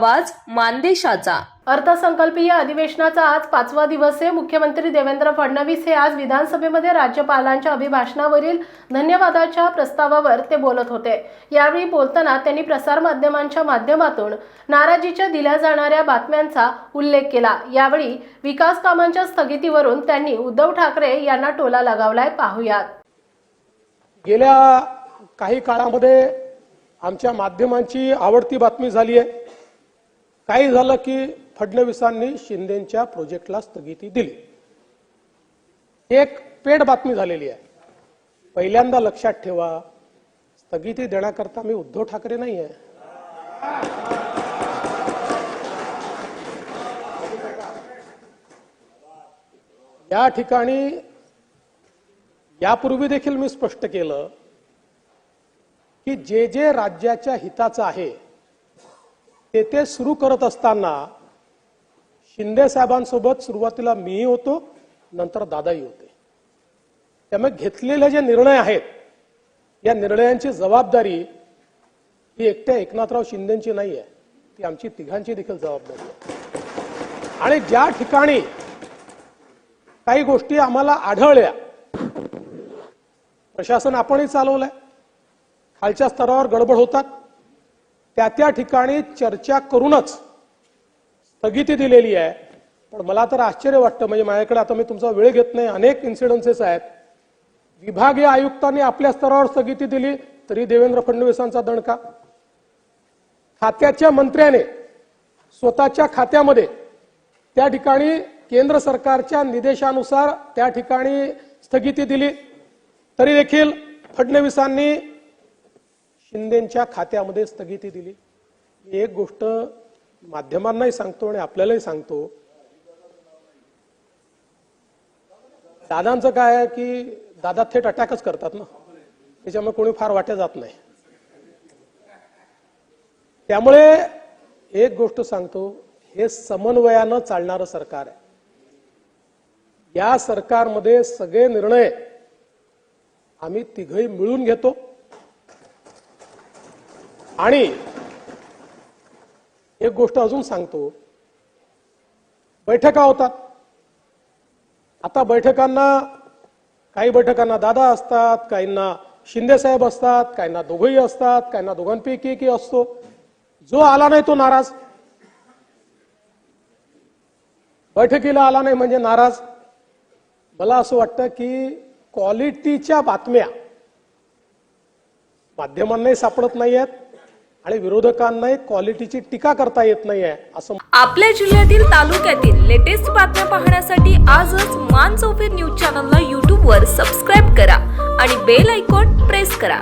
आवाज मानदेशाचा. अर्थसंकल्पीय अधिवेशनाचा आज पाचवा दिवस आहे. मुख्यमंत्री देवेंद्र फडणवीस हे आज विधानसभेमध्ये राज्यपालांच्या अभिभाषणावरील धन्यवादाच्या प्रस्तावावर ते बोलत होते. यावेळी बोलताना त्यांनी प्रसारमाध्यमांच्या माध्यमातून नाराजीच्या दिल्या जाणाऱ्या बातम्यांचा उल्लेख केला. यावेळी विकास कामांच्या स्थगितीवरून त्यांनी उद्धव ठाकरे यांना टोला लगावलाय. पाहुयात. गेल्या काही काळामध्ये आमच्या माध्यमांची आवडती बातमी झाली आहे. काही झालं की फडणवीसांनी शिंदेच्या प्रोजेक्टला स्थगिती दिली. एक पेड बातमी झालेली आहे. पहिल्यांदा लक्षात ठेवा स्थगिती देण्याकरता मी उद्धव ठाकरे नाही आहे. या ठिकाणी यापूर्वी देखील मी स्पष्ट केलं की जे जे राज्याच्या हिताचं आहे ते ते सुरू करत असताना शिंदे साहेबांसोबत सुरुवातीला मीही होतो नंतर दादाही होते. त्यामुळे घेतलेले जे निर्णय आहेत या निर्णयांची जबाबदारी ही एकट्या एकनाथराव शिंदेची नाही आहे ती आमची तिघांची देखील जबाबदारी आहे. आणि ज्या ठिकाणी काही गोष्टी आम्हाला आढळल्या प्रशासन आपणही चालवलंय खालच्या स्तरावर गडबड होतात त्या त्या ठिकाणी चर्चा करूनच स्थगिती दिलेली आहे. पण मला तर आश्चर्य वाटतं म्हणजे माझ्याकडे आता मी तुमचा वेळ घेत नाही. अनेक इन्सिडन्सेस आहेत. विभागीय आयुक्तांनी आपल्या स्तरावर स्थगिती दिली तरी देवेंद्र फडणवीसांचा दणका. खात्याच्या मंत्र्याने स्वतःच्या खात्यामध्ये त्या ठिकाणी केंद्र सरकारच्या निर्देशानुसार त्या ठिकाणी स्थगिती दिली. तरी देखील फडणवीसांनी शिंदेच्या खात्यामध्ये स्थगिती दिली. एक गोष्ट माध्यमांनाही सांगतो आणि आपल्यालाही सांगतो. दादांचं काय आहे की दादा थेट अटॅकच करतात ना? त्याच्यामुळे कोणी फार वाट्या जात नाही. त्यामुळे एक गोष्ट सांगतो हे समन्वयानं चालणारं सरकार आहे. या सरकारमध्ये सगळे निर्णय आम्ही तिघही मिळून घेतो. आणि एक गोष्ट अजून सांगतो. बैठका होतात. आता बैठकांना काही बैठकांना दादा असतात काहींना शिंदे साहेब असतात काहींना दोघंही असतात काहींना दोघांपैकी एकही असतो. जो आला नाही तो नाराज. बैठकीला आला नाही म्हणजे नाराज. मला असं वाटतं की क्वालिटीच्या बातम्या माध्यमांनाही सापडत नाही आहेत आणि विरोधकांना क्वालिटीची टीका करता येत नाहीये असं आपल्या जिल्ह्यातील तालुक्यातील लेटेस्ट बातम्या पाहण्यासाठी आजच मान चौफेर न्यूज चॅनलला यूट्यूबवर सबस्क्राईब करा आणि बेल आयकॉन प्रेस करा.